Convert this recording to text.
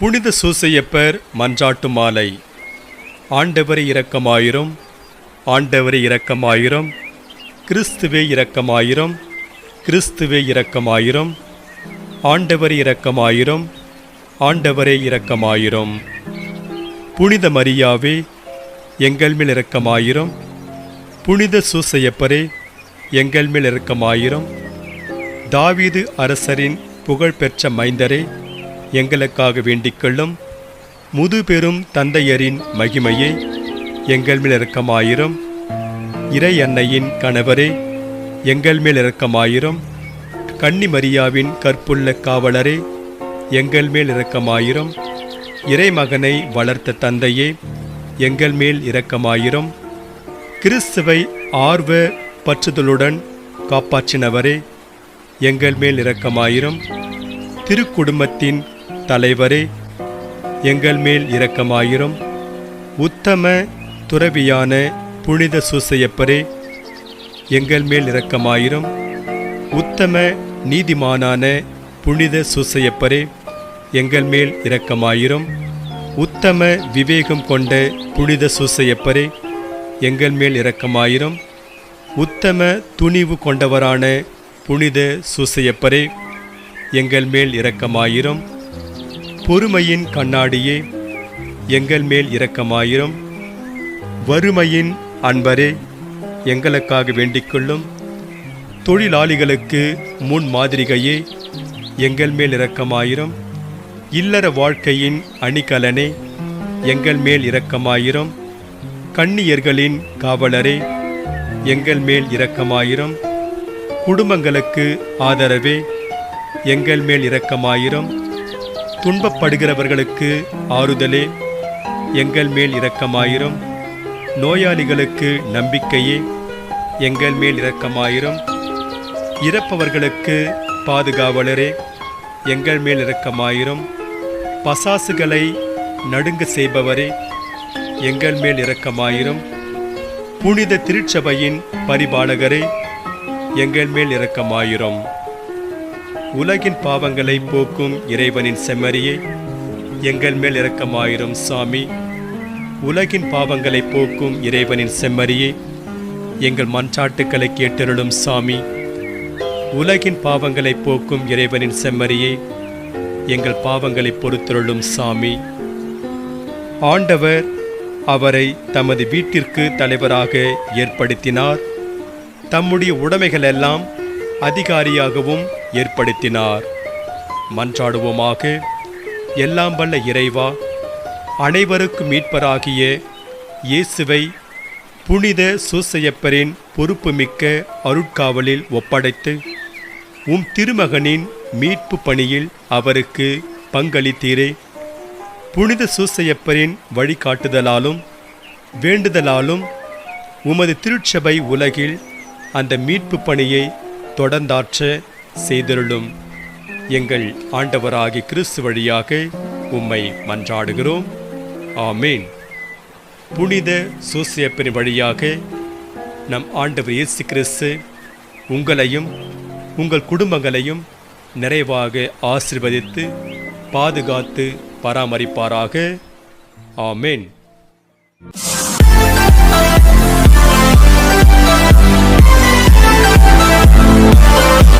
புனித சூசையப்பர் மன்றாட்டு மாலை ஆண்டவரை இரக்கமாயிரும் ஆண்டவரை இரக்கமாயிரும் கிறிஸ்துவே இரக்கமாயிரும் கிறிஸ்துவே இரக்கமாயிரும் ஆண்டவரை இரக்கமாயிரும் ஆண்டவரே இரக்கமாயிரும். புனித மரியாவே எங்கள் மேல் இரக்கமாயிரும். புனித சூசையப்பரே எங்கள் மேல் இரக்கமாயிரும். தாவீது அரசரின் புகழ்பெற்ற மைந்தரே எங்களுக்காக வேண்டிக்கொள்ளும் முதுபெரும் தந்தையரின் மகிமையை எங்கள் மேல் இரக்கமாயிரும். இறை அன்னையின் கணவரே எங்கள் மேல் இரக்கமாயிரும். கன்னி மரியாவின் கற்புள்ள காவலரே எங்கள் மேல் இரக்கமாயிரும். இறைமகனை வளர்த்த தந்தையே எங்கள் மேல் இரக்கமாயிரும். கிறிஸ்துவை ஆர்வ பற்றுதலுடன் காப்பாற்றினவரே எங்கள் மேல் இரக்கமாயிரும். திருக்குடும்பத்தின் தலைவரே எங்கள் மேல் இரக்கமாயிரும். உத்தம துறவியான புனித சூசையப்பரே எங்கள் மேல் இரக்கமாயிரும். உத்தம நீதிமானான புனித சூசையப்பரே எங்கள் மேல் இரக்கமாயிரும். உத்தம விவேகம் கொண்ட புனித சூசையப்பரே எங்கள் மேல் இரக்கமாயிரும். உத்தம துணிவு கொண்டவரான புனித சூசையப்பரே எங்கள் மேல் இரக்கமாயிரும். பொறுமையின் கண்ணாடியே எங்கள் மேல் இரக்கமாயிரும். வறுமையின் அன்பரே எங்களுக்காக வேண்டிக்கொள்ளும் தொழிலாளிகளுக்கு முன் மாதிரிகையே எங்கள் மேல் இரக்கமாயிரும். இல்லற வாழ்க்கையின் அணிகலனே எங்கள் மேல் இரக்கமாயிரும். கண்ணியர்களின் காவலரே எங்கள் மேல் இரக்கமாயிரும். குடும்பங்களுக்கு ஆதரவே எங்கள் மேல் இரக்கமாயிரும். துன்பப்படுகிறவர்களுக்கு ஆறுதலே. எங்கள் மேல் இரக்கமாயிரும். நோயாளிகளுக்கு நம்பிக்கையே. எங்கள் மேல் இரக்கமாயிரும். இறப்பவர்களுக்கு பாதுகாவலரே. எங்கள் மேல் இரக்கமாயிரும். பசாசுகளை நடுங்க செய்பவரே. எங்கள் மேல் இரக்கமாயிரும். புனித திருச்சபையின் பரிபாலகரே. எங்கள் மேல் இரக்கமாயிரும். உலகின் பாவங்களை போக்கும் இறைவனின் செம்மறியே. எங்கள் மேல் இரக்கமாயிரும் சாமி. உலகின் பாவங்களை போக்கும் இறைவனின் செம்மறியே. எங்கள் மன்றாட்டுக்களை கேட்டருளும் சாமி. உலகின் பாவங்களை போக்கும் இறைவனின் செம்மறியே. எங்கள் பாவங்களை பொறுத்தருளும் சாமி. ஆண்டவர் அவரை தமது வீட்டிற்கு தலைவராக ஏற்படுத்தினார். தம்முடைய உடைமைகளெல்லாம் அதிகாரியாகவும் ஏற்படுத்தினார். மன்றாடுவோமாக எல்லாம் வல்ல இறைவா அனைவருக்கும் மீட்பராகிய இயேசுவை புனித சூசையப்பரின் பொறுப்புமிக்க அருட்காவலில் ஒப்படைத்து உம் திருமகனின் மீட்பு பணியில் அவருக்கு பங்களித்தீரே. புனித சூசையப்பரின் வழிகாட்டுதலாலும் வேண்டுதலாலும் உமது திருச்சபை உலகில் அந்த மீட்பு பணியை தொடர்ந்தாற்ற செய்தருளும் எங்கள் ஆண்டவராகி கிறிஸ்து வழியாக உம்மை மன்றாடுகிறோம். ஆமேன். புனித சூசியப்பரின் வழியாக நம் ஆண்டவர் இயேசு கிறிஸ்து உங்களையும் உங்கள் குடும்பங்களையும் நிறைவாக ஆசிர்வதித்து பாதுகாத்து பராமரிப்பாராக. ஆமேன்.